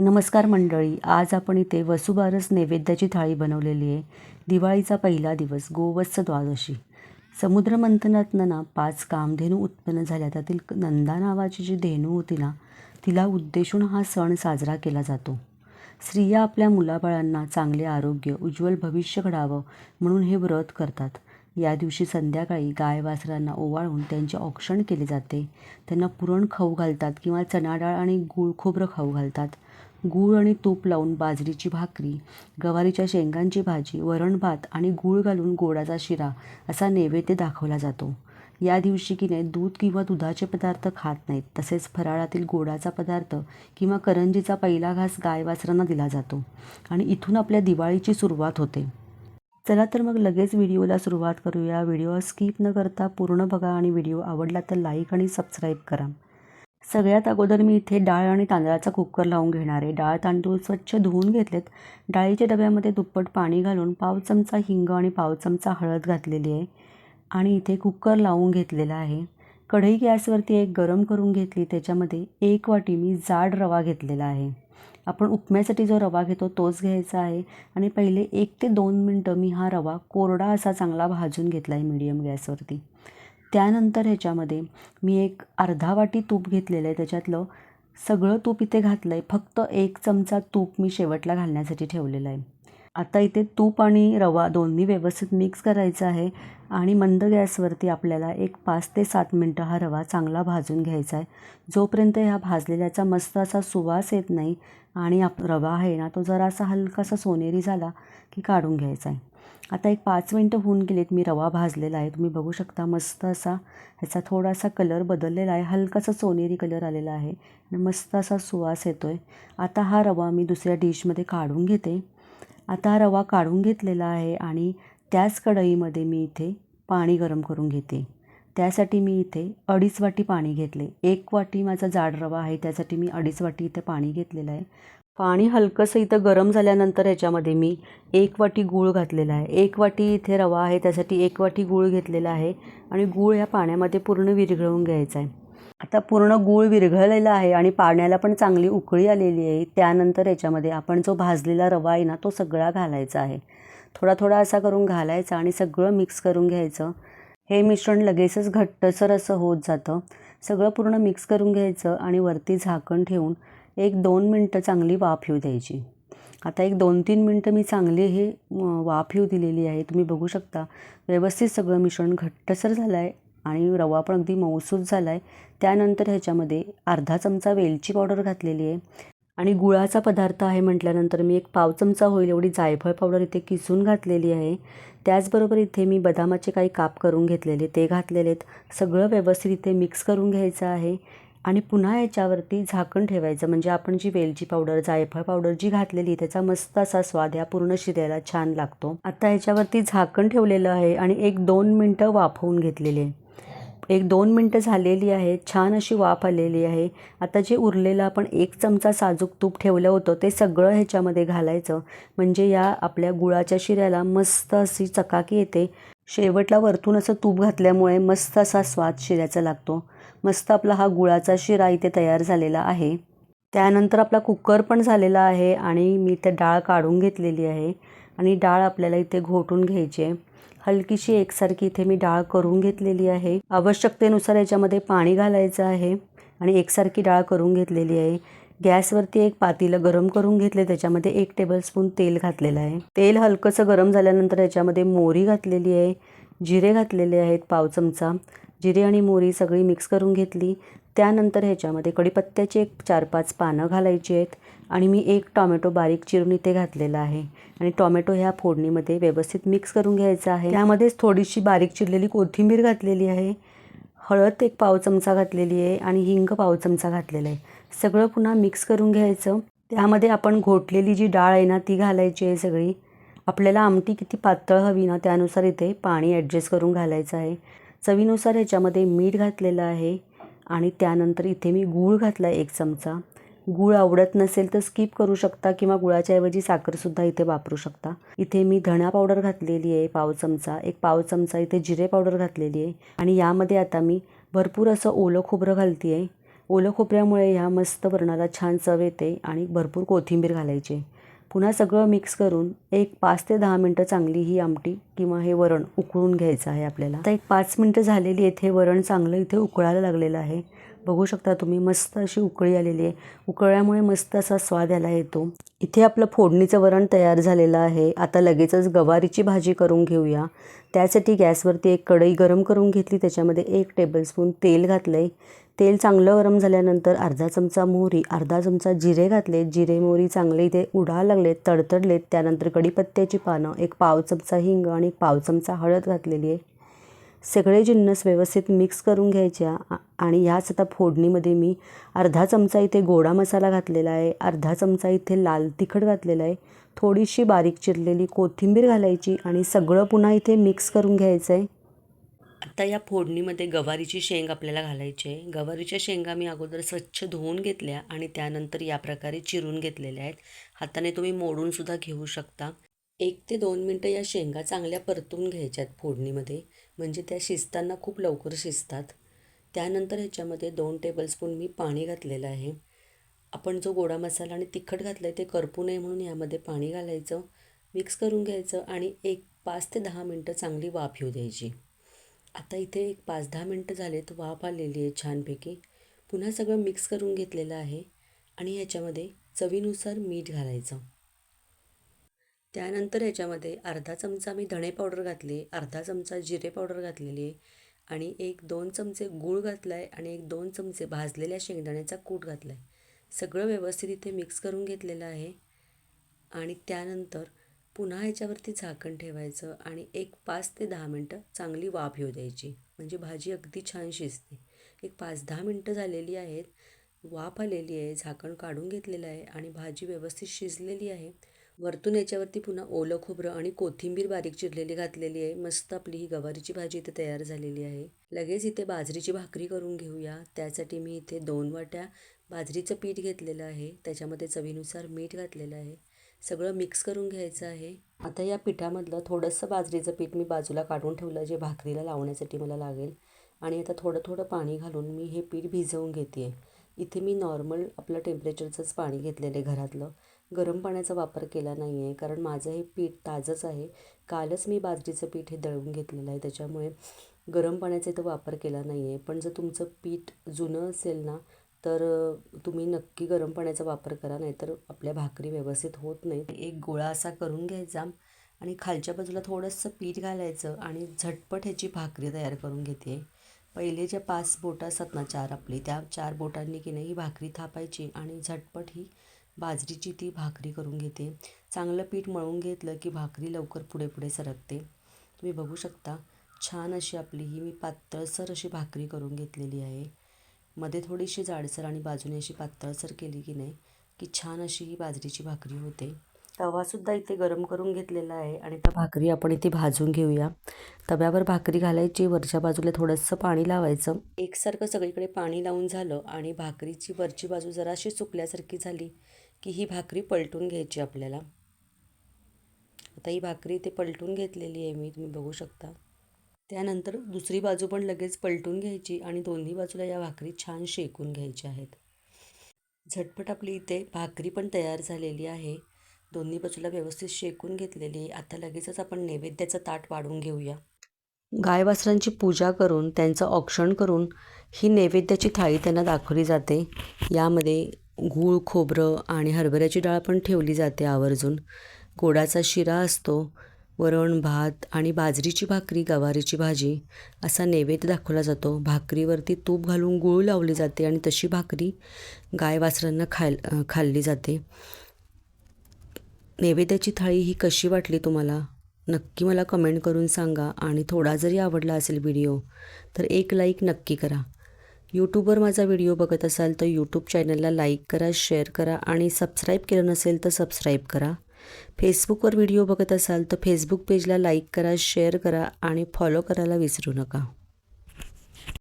नमस्कार मंडळी आज आपण इथे वसुबारस नैवेद्याची थाळी बनवलेली आहे. दिवाळीचा पहिला दिवस गोवत्स द्वादशी. समुद्रमंथनातनं ना पाच कामधेनू उत्पन्न झाल्या. त्यातील नंदा नावाची जी धेनू होती ना तिला उद्देशून हा सण साजरा केला जातो. स्त्रिया आपल्या मुलाबाळांना चांगले आरोग्य उज्ज्वल भविष्य घडावं म्हणून हे व्रत करतात. या दिवशी संध्याकाळी गाय वासरांना ओवाळून त्यांचे औक्षण केले जाते. त्यांना पुरण खाऊ घालतात किंवा चणा डाळ आणि गूळ खोबरं खाऊ घालतात. गूळ आणि तूप लावून बाजरीची भाकरी गवारीच्या शेंगांची भाजी वरण भात आणि गूळ घालून गोडाचा शिरा असा नैवेद्य दाखवला जातो. या दिवशी की नाही दूध किंवा दुधाचे पदार्थ खात नाहीत तसेच फराळातील गोडाचा पदार्थ किंवा करंजीचा पहिला घास गाय वासरांना दिला जातो आणि इथून आपल्या दिवाळीची सुरुवात होते. चला तर मग लगेच व्हिडिओला सुरुवात करूया. व्हिडिओ स्किप न करता पूर्ण बघा आणि व्हिडिओ आवडला तर लाईक आणि सबस्क्राईब करा. सगळ्यात अगोदर मी इथे डाळ आणि तांदळाचा कुकर लावून घेणार आहे. डाळ तांदूळ स्वच्छ धुवून घेतलेत. डाळीच्या डब्यामध्ये दुप्पट पाणी घालून पाव चमचा हिंग आणि पाव चमचा हळद घातलेली आहे आणि इथे कुकर लावून घेतलेला आहे. कढई गॅसवरती एक गरम करून घेतली. त्याच्यामध्ये एक वाटी मी जाड रवा घेतलेला आहे. आपण उपम्यासाठी जो रवा घेतो तोच घ्यायचा आहे आणि पहिले एक ते दोन मिनटं मी हा रवा कोरडा असा चांगला भाजून घेतला आहे मीडियम गॅसवरती. त्यानंतर ह्याच्यामध्ये मी एक अर्धा वाटी तूप घेतलेलं आहे. त्याच्यातलं सगळं तूप इथे घातलं आहे फक्त एक चमचा तूप मी शेवटला घालण्यासाठी ठेवलेलं आहे. आता इथे तूप आणि रवा दोन्ही व्यवस्थित मिक्स करायचं आहे आणि मंद गॅसवरती आपल्याला एक पाच ते सात मिनटं हा रवा चांगला भाजून घ्यायचा आहे. जोपर्यंत ह्या भाजलेल्याचा मस्त असा सुवास येत नाही आणि आप रवा आहे ना तो जरासा हलकासा सोनेरी झाला की काढून घ्यायचा आहे. आता एक पाच मिनटं होऊन गेलीत मी रवा भाजलेला आहे. तुम्ही बघू शकता मस्त असा ह्याचा थोडासा कलर बदललेला आहे. हलकासा सोनेरी कलर आलेला आहे आणि मस्त असा सुवास येतो आहे आता हा रवा मी दुसऱ्या डिशमध्ये काढून घेते. आता हा रवा काढून घेतलेला आहे आणि त्याच कढईमध्ये मी इथे पाणी गरम करून घेते. त्यासाठी मी इथे अडीच वाटी पाणी घेतले. एक वाटी माझा जाड रवा आहे त्यासाठी मी अडीच वाटी इथे पाणी घेतलेलं आहे. पाणी हलकंसं इथं गरम झाल्यानंतर ह्याच्यामध्ये मी एक वाटी गूळ घातलेला आहे. एक वाटी इथे रवा आहे त्यासाठी एक वाटी गूळ घेतलेला आहे आणि गूळ ह्या पाण्यामध्ये पूर्ण विरघळून घ्यायचा आहे. आता पूर्ण गूळ विरघळलेला आहे आणि पाण्याला पण चांगली उकळी आलेली आहे. त्यानंतर याच्यामध्ये आपण जो भाजलेला रवा आहे ना तो सगळा घालायचा आहे. थोडा थोडा असा करून घालायचा आणि सगळं मिक्स करून घ्यायचं. हे मिश्रण लगेचच घट्टसर असं होत जातं. सगळं पूर्ण मिक्स करून घ्यायचं आणि वरती झाकण ठेवून एक दोन मिनटं चांगली वाफ येऊ द्यायची. आता एक दोन तीन मिनटं मी चांगली हे वाफ येऊ दिलेली आहे. तुम्ही बघू शकता व्यवस्थित सगळं मिश्रण घट्टसर झालं आहे आणि रवा पण अगदी मऊसूत झाला आहे त्यानंतर ह्याच्यामध्ये अर्धा चमचा वेलची पावडर घातलेली आहे. आणि गुळाचा पदार्थ आहे म्हटल्यानंतर मी एक पाव चमचा होईल एवढी जायफळ पावडर इथे किसून घातलेली आहे. त्याचबरोबर इथे मी बदामाचे काही काप करून घेतलेले ते घातलेले आहेत. सगळं व्यवस्थित इथे मिक्स करून घ्यायचं आहे. आणि पुन्हा याच्यावरती झाकण ठेवायचं. म्हणजे आपण जी वेलची पावडर जायफळ पावडर जी घातलेली त्याचा मस्त असा स्वाद ह्या पूर्ण शिऱ्याला छान लागतो. आता ह्याच्यावरती झाकण ठेवलेलं आहे आणि एक दोन मिनटं वाफवून घेतलेले आहे. एक दोन मिनटं झालेली आहे छान अशी वाफ आलेली आहे. आता जे उरलेलं आपण एक चमचा साजूक तूप ठेवलं होतं ते सगळं ह्याच्यामध्ये घालायचं. म्हणजे या आपल्या गुळाच्या शिऱ्याला मस्त अशी चकाकी येते. शेवटला वरतून असं तूप घातल्यामुळे मस्त असा स्वाद शिऱ्याचा लागतो. मस्त आपला हा गुळाचा शिरा इथे तयार झालेला आहे. त्यानंतर आपला कुकर पण झालेला आहे आणि मी इथे डाळ काढून घेतलेली आहे आणि डाळ आपल्याला इथे घोटून घ्यायची आहे. हलकीशी एकसारखी इथे मी डाळ करून घेतलेली आहे. आवश्यकतेनुसार याच्यामध्ये पाणी घालायचं आहे आणि एकसारखी डाळ करून घेतलेली आहे. गॅसवरती एक पातीलं गरम करून घेतले त्याच्यामध्ये एक टेबलस्पून तेल घातलेलं आहे. तेल हलकंसं गरम झाल्यानंतर याच्यामध्ये मोहरी घातलेली आहे जिरे घातलेले आहेत पाव चमचा. जिरे आणि मोरी सगळी मिक्स करून घेतली. त्यानंतर ह्याच्यामध्ये कढीपत्त्याची एक चार पाच पानं घालायची आहेत आणि मी एक टॉमॅटो बारीक चिरून इथे घातलेला आहे. आणि टॉमॅटो ह्या फोडणीमध्ये व्यवस्थित मिक्स करून घ्यायचा आहे. त्यामध्येच थोडीशी बारीक चिरलेली कोथिंबीर घातलेली आहे. हळद एक पाव चमचा घातलेली आहे आणि हिंग पाव चमचा घातलेला आहे. सगळं पुन्हा मिक्स करून घ्यायचं. त्यामध्ये आपण घोटलेली जी डाळ आहे ना ती घालायची आहे सगळी. आपल्याला आमटी किती पातळ हवी ना त्यानुसार इथे पाणी ॲडजस्ट करून घालायचं आहे. चवीनुसार ह्याच्यामध्ये मीठ घातलेलं आहे आणि त्यानंतर इथे मी गूळ घातला आहे एक चमचा. गूळ आवडत नसेल तर स्किप करू शकता किंवा गुळाच्या ऐवजी साखरसुद्धा इथे वापरू शकता. इथे मी धणा पावडर घातलेली आहे पाव चमचा. एक पाव चमचा इथे जिरे पावडर घातलेली आहे. आणि यामध्ये आता मी भरपूर असं ओलं खोबरं घालते आहे ओलं खोबऱ्यामुळे ह्या मस्त वरणाला छान चव येते आणि भरपूर कोथिंबीर घालायची. पुन्हा सगळं मिक्स करून एक पाच ते दहा मिनटं चांगली ही आमटी किंवा हे वरण उकळून घ्यायचं आहे आपल्याला. आता एक पाच मिनटं झालेली आहेत हे वरण चांगलं इथे उकळायला लागलेलं आहे. बघू शकता तुम्ही मस्त अशी उकळी आलेली आहे. उकळल्यामुळे मस्त असा स्वाद यायला येतो. इथे आपलं फोडणीचं वरण तयार झालेलं आहे. आता लगेचच गवारीची भाजी करून घेऊया. त्यासाठी गॅसवरती एक कढई गरम करून घेतली. त्याच्यामध्ये एक टेबलस्पून तेल घातलं आहे तेल चांगलं गरम झाल्यानंतर अर्धा चमचा मोहरी अर्धा चमचा जिरे घातले जिरे मोहरी चांगले इथे उडायला लागलेत तडतडलेत. त्यानंतर कडीपत्त्याची पानं एक पाव चमचा हिंग आणि एक पाव चमचा हळद घातलेली आहे. सगळे जिन्नस व्यवस्थित मिक्स करून घ्यायच्या आणि ह्याच आता फोडणीमध्ये मी अर्धा चमचा इथे गोडा मसाला घातलेला आहे अर्धा चमचा इथे लाल तिखट घातलेला आहे थोडीशी बारीक चिरलेली कोथिंबीर घालायची आणि सगळं पुन्हा इथे मिक्स करून घ्यायचं आहे. आता या फोडणीमध्ये गवारीची शेंग आपल्याला घालायची आहे. गवारीच्या शेंगा मी अगोदर स्वच्छ धुवून घेतल्या आणि त्यानंतर या प्रकारे चिरून घेतलेल्या आहेत. हाताने तुम्ही मोडूनसुद्धा घेऊ शकता. एक ते दोन मिनटं या शेंगा चांगल्या परतून घ्यायच्यात फोडणीमध्ये. म्हणजे त्या शिजताना खूप लवकर शिजतात. त्यानंतर ह्याच्यामध्ये दोन टेबलस्पून मी पाणी घातलेलं आहे. आपण जो गोडा मसाला आणि तिखट घातलं आहे ते करपू नये म्हणून यामध्ये पाणी घालायचं मिक्स करून घ्यायचं आणि एक पाच ते दहा मिनटं चांगली वाफ येऊ द्यायची. आता इथे एक पाच दहा मिनटं झालेत वाफ आलेली आहे छानपैकी. पुन्हा सगळं मिक्स करून घेतलेलं आहे आणि ह्याच्यामध्ये चवीनुसार मीठ घालायचं. त्यानंतर ह्याच्यामध्ये अर्धा चमचा मी धणे पावडर घातली अर्धा चमचा जिरे पावडर घातलेली आहे आणि एक दोन चमचे गूळ घातला आहे आणि एक दोन चमचे भाजलेल्या शेंगदाण्याचा कूट घातला आहे सगळं व्यवस्थित इथे मिक्स करून घेतलेलं आहे. आणि त्यानंतर पुन्हा ह्याच्यावरती झाकण ठेवायचं आणि एक पाच ते दहा मिनटं चांगली वाफ येऊ द्यायची. म्हणजे भाजी अगदी छान शिजते. एक पाच दहा मिनटं झालेली आहेत. वाफ आलेली आहे झाकण काढून घेतलेलं आहे आणि भाजी व्यवस्थित शिजलेली आहे. वरतून याच्यावरती पुन्हा ओलं खोबरं आणि कोथिंबीर बारीक चिरलेली घातलेली आहे. मस्त आपली ही गवारीची भाजी इथे तयार झालेली आहे. लगेच इथे बाजरीची भाकरी करून घेऊया. त्यासाठी मी इथे दोन वाट्या बाजरीचं पीठ घेतलेलं आहे. त्याच्यामध्ये चवीनुसार मीठ घातलेलं आहे. सगळं मिक्स करून घ्यायचं आहे. आता या पिठामधलं थोडंसं बाजरीचं पीठ मी बाजूला काढून ठेवलं जे भाकरीला लावण्यासाठी मला लागेल. आणि आता थोडं थोडं पाणी घालून मी हे पीठ भिजवून घेते आहे इथे मी नॉर्मल आपलं टेम्परेचरचंच पाणी घेतलेलं आहे घरातलं. गरम पाण्याचा वापर केला नाही आहे कारण माझं हे पीठ ताजंच आहे. कालच मी बाजरीचं पीठ हे दळून घेतलेलं आहे. त्याच्यामुळे गरम पाण्याचा इथं वापर केला नाही आहे पण जर तुमचं पीठ जुनं असेल ना तर तुम्ही नक्की गरम पाण्याचा वापर करा. नाहीतर आपल्या भाकरी व्यवस्थित होत नाही एक गोळा असा करून घ्यायचा आणि खालच्या बाजूला थोडंसं पीठ घालायचं आणि झटपट ह्याची भाकरी तयार करून घेते. पहिले ज्या पाच बोटं असतात ना चार आपली त्या चार बोटांनी की नाही ही भाकरी थापायची आणि झटपट ही बाजरीची ती भाकरी करून घेते. चांगलं पीठ मळून घेतलं की भाकरी लवकर पुढे पुढे सरकते. तुम्ही बघू शकता छान अशी आपली ही मी पातळसर अशी भाकरी करून घेतलेली आहे. मध्ये थोडीशी जाडसर आणि बाजूने अशी पातळसर केली की नाही की छान अशी ही बाजरीची भाकरी होते. तवासुद्धा इथे गरम करून घेतलेला आहे आणि त्या भाकरी आपण इथे भाजून घेऊया. तव्यावर भाकरी घालायची वरच्या बाजूला थोडंसं पाणी लावायचं. एकसारखं सगळीकडे पाणी लावून झालं आणि भाकरीची वरची बाजू जराशी सुकल्यासारखी झाली की ही भाकरी पलटून घ्यायची आपल्याला. आता ही भाकरी इथे पलटून घेतलेली आहे मी तुम्ही बघू शकता. त्यानंतर दुसरी बाजू पण लगेच पलटून घ्यायची आणि दोन्ही बाजूला या भाकरी छान शेकून घ्यायच्या आहेत. झटपट आपली इथे भाकरी पण तयार झालेली आहे. दोन्ही बाजूला व्यवस्थित शेकून घेतलेली. आता लगेचच आपण नैवेद्याचं ताट वाढून घेऊया. गाय वासरांची पूजा करून त्यांचं औक्षण करून ही नैवेद्याची थाळी त्यांना दाखवली जाते. यामध्ये गूळ खोबरं आणि हरभऱ्याची डाळ पण ठेवली जाते आवर्जून. गोडाचा शिरा असतो वरण भात आणि बाजरीची भाकरी गवारीची भाजी असा नैवेद्य दाखवला जातो. भाकरीवरती तूप घालून गूळ लावली जाते आणि तशी भाकरी गाय वासरांना खाय खाल्ली जाते. नैवेद्याची थाळी ही कशी वाटली तुम्हाला? नक्की मला कमेंट करून सांगा आणि थोडा जरी आवडला असेल व्हिडिओ तर एक लाईक नक्की करा. यूट्यूबवर माझा व्हिडिओ बघत असाल तर यूट्यूब चॅनलला लाईक करा शेअर करा आणि सबस्क्राईब केलं नसेल तर सबस्क्राईब करा. फेसबुकवर व्हिडिओ बघत असाल तर फेसबुक पेजला लाईक करा शेअर करा आणि फॉलो करायला विसरू नका.